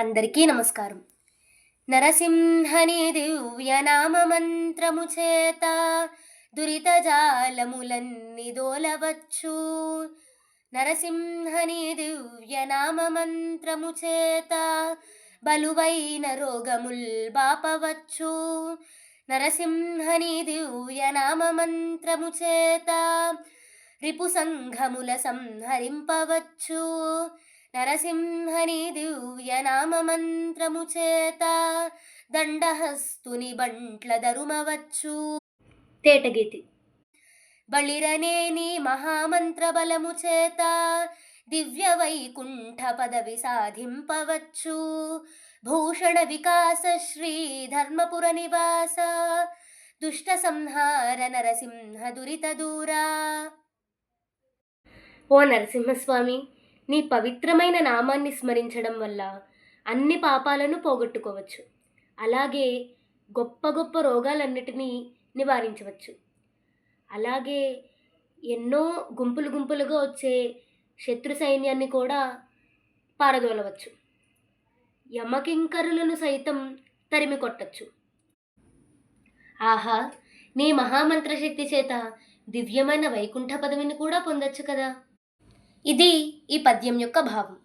అందరికీ నమస్కారం. నరసింహని దివ్యనామమంత్రము చేత దురిత జాలములన్ని దోలవచ్చు. నరసింహని దివ్యనామమంత్రము చేత బలువైన రోగముల్ బాపవచ్చు. నరసింహని దివ్యనామమంత్రము చేత రిపు సంఘముల సంహరింపవచ్చు. నరసింహని దివ్యనామ మంత్రము చేత దండహస్తుని బంట్ల దరుమవచ్చు తేటగీతి. బళిరనేని మహామంత్ర బలము చేత దివ్య వైకుంఠ పదవి సాధింపవచ్చు. భూషణ వికాస శ్రీ ధర్మపుర నివాస దుష్ట సంహార నరసింహ దురిత దూరా. ఓ నరసింహస్వామి నీ పవిత్రమైన నామాన్ని స్మరించడం వల్ల అన్ని పాపాలను పోగొట్టుకోవచ్చు. అలాగే గొప్ప గొప్ప రోగాలన్నిటినీ నివారించవచ్చు. అలాగే ఎన్నో గుంపులు గుంపులుగా వచ్చే శత్రు సైన్యాన్ని కూడా పారదోలవచ్చు. యమకింకరులను సైతం తరిమి కొట్టచ్చు. ఆహా! నీ మహామంత్రశక్తి చేత దివ్యమైన వైకుంఠ పదవిని కూడా పొందొచ్చు కదా! ఇది ఈ పద్యం యొక్క భావం